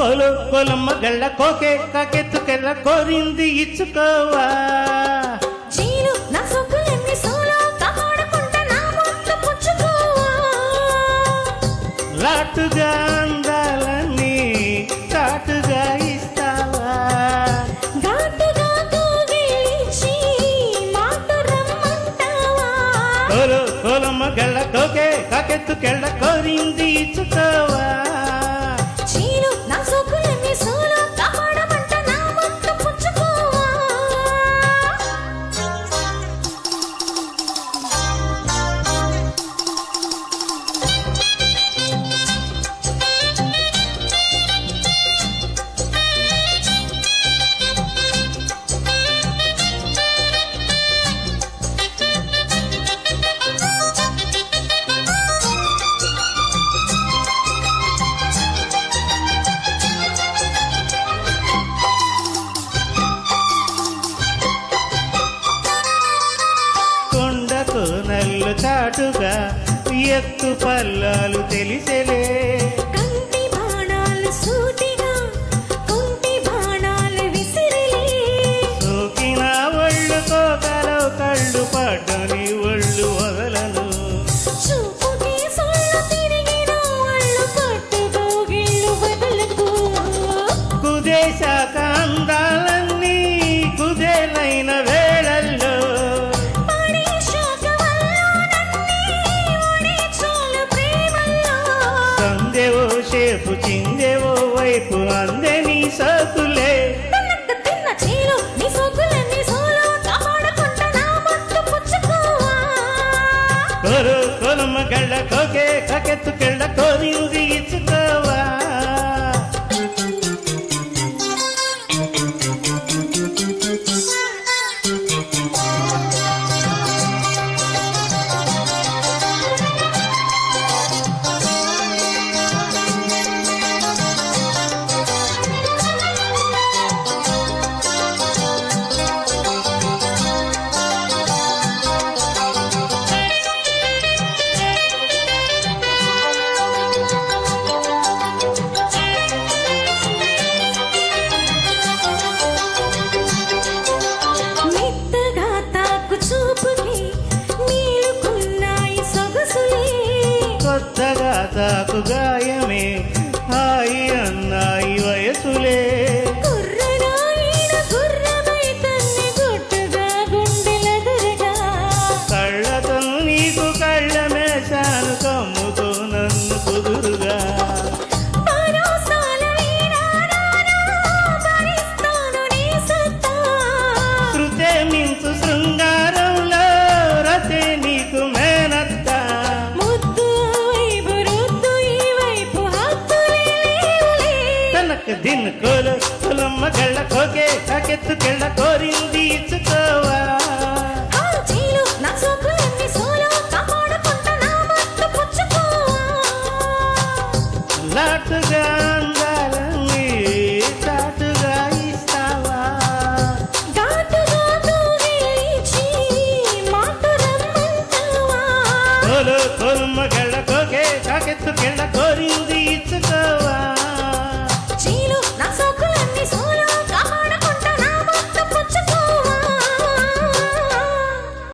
కొలు కొలమ్మ గళ్ళ కోకే కాకెత్తుకెళ్ళ కోరింది ఇచ్చుకోవా. లాటుగా అందాలని చాటుగా ఇస్తావా. కొలు కొలమ్మ గళ్ళ కోకే కాకెత్తుకెళ్ళ కోరింది ఇచ్చుకోవా. చాటుగా ఎత్తు పల్లాలు తెలిసెలే. కళ్ళు పడ్డని ఒళ్ళు వదలను. కుదేశాక షేపు చిందెవో వైపు అందే నీ సోకులే. తనక్క తిన్న చీలు తాకు గాయమే హాయి అన్నాయి వయసులే. నా సోకులన్నీ సోలో కాపాడకుండా నా మత్తు పుచ్చుకోవా లాటుగా అందాలని చాటుగా ఇస్తావా ఘాటుగా తూగిలించి మాట రమ్మంటావా కోలు